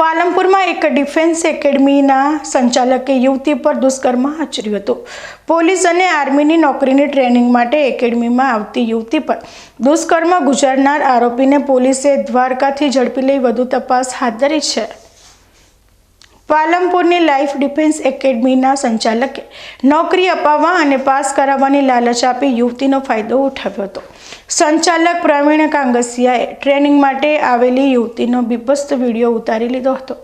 પાલનપુરમાં એક ડિફેન્સ એકેડમીના સંચાલકે યુવતી પર દુષ્કર્મ આચર્યું હતું. પોલીસ અને આર્મીની નોકરીની ટ્રેનિંગ માટે એકેડમીમાં આવતી યુવતી પર દુષ્કર્મ ગુજારનાર આરોપીને પોલીસે દ્વારકાથી ઝડપી લઈ વધુ તપાસ હાથ ધરી છે. પાલનપુરની લાઈફ ડિફેન્સ એકેડમીના સંચાલકે નોકરી અપાવવા અને પાસ કરાવવાની લાલચ આપી યુવતીનો ફાયદો ઉઠાવ્યો હતો. સંચાલક પ્રવીણ કાંગસિયાએ ટ્રેનિંગ માટે આવેલી યુવતીનો બીભસ્ત વીડિયો ઉતારી લીધો હતો,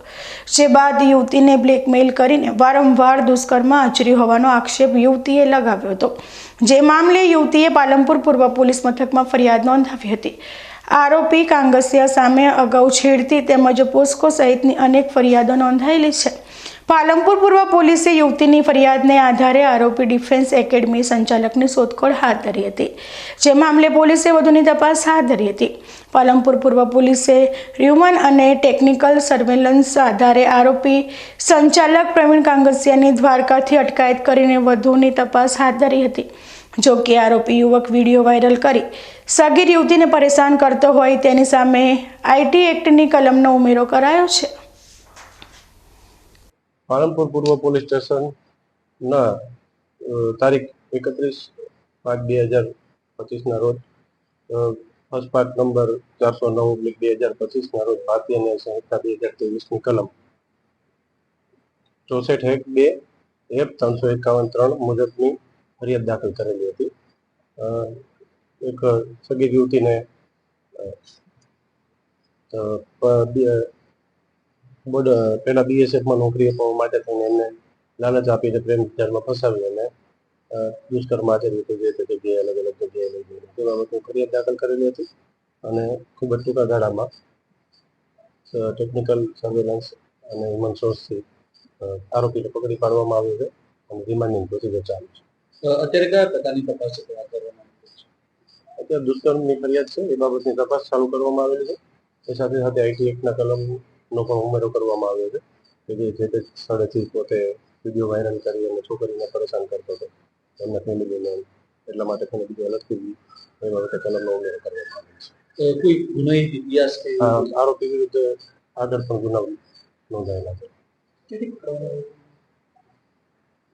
જે બાદ યુવતીને બ્લેકમેલ કરીને વારંવાર દુષ્કર્મ આચર્યું હોવાનો આક્ષેપ યુવતીએ લગાવ્યો હતો. જે મામલે યુવતીએ પાલનપુર પૂર્વ પોલીસ મથકમાં ફરિયાદ નોંધાવી હતી. આરોપી કાંગસિયા સામે અગાઉ છેડતી તેમજ પોસ્કો સહિતની અનેક ફરિયાદો નોંધાયેલી છે. પાલનપુર પૂર્વ પોલીસે યુવતીની ફરિયાદને આધારે આરોપી ડિફેન્સ એકેડમી સંચાલકની શોધખોળ હાથ ધરી હતી. જે મામલે પોલીસે વધુની તપાસ હાથ ધરી હતી. પાલનપુર પૂર્વ પોલીસે હ્યુમન અને ટેકનિકલ સર્વેલન્સ આધારે આરોપી સંચાલક પ્રવીણ કાંગસિયાની દ્વારકાથી અટકાયત કરીને વધુની તપાસ હાથ ધરી હતી. જો કે આરોપી યુવક વીડિયો વાયરલ કરી સગીર યુવતીને પરેશાન કરતો હોય તેની સામે આઈટી એક્ટની કલમનો ઉમેરો કરાયો છે. પાલનપુર પૂર્વ પોલીસ સ્ટેશનના અ, તારીખ એકત્રીસ પાંચ બે હજાર પચીસના રોજ પાર્ટ નંબર ચારસો નવ બે હજાર પચીસના રોજ ભારતીય ન્યાય સંહિતા બે હજાર ત્રેવીસની કલમ. ચોસઠ એક બે એક ત્રણસો એકાવન ત્રણ મુજબની ફરિયાદ દાખલ કરેલી હતી. એક સગીર યુવતીને અ, અ, પ- બે- બોર્ડ પહેલા બીએસએફમાં નોકરી અપાવવા માટે થઈને એમને લાલચ આપીને પ્રેમ વિચારમાં ફસાવી અને દુષ્કર્મ આચર્યું હતું. જે તે જગ્યાએ અલગ અલગ તે બાબતે ફરિયાદ દાખલ કરેલી હતી અને ખૂબ જ ટૂંકા ગાળામાં ટેકનિકલ સર્વેલન્સ અને હ્યુમન સોર્સથી આરોપીને પકડી પાડવામાં આવ્યો છે અને રિમાન્ડિંગ પ્રોસિજર ચાલુ છે. અત્યારે કયા પ્રકારની તપાસ? અત્યારે દુષ્કર્મની ફરિયાદ છે એ બાબતની તપાસ ચાલુ કરવામાં આવેલી છે. એ સાથે સાથે આઈટી એક્ટના કલમનો પણ ઉમેરો કરવામાં આવ્યો છે કે જે જે તે સ્થળેથી પોતે વીડિયો વાયરલ કરી અને છોકરીને પરેશાન કરતો હતો એમના ફેમિલીને એટલા માટે તેને બીજો અલગથી એ બાબતે કલમનો ઉમેરો કરવામાં આવે છે. કોઈ ગુનાહિત ઇતિહાસ કે આરોપી વિરુદ્ધ આગળ પણ ગુના નોંધાયેલા છે.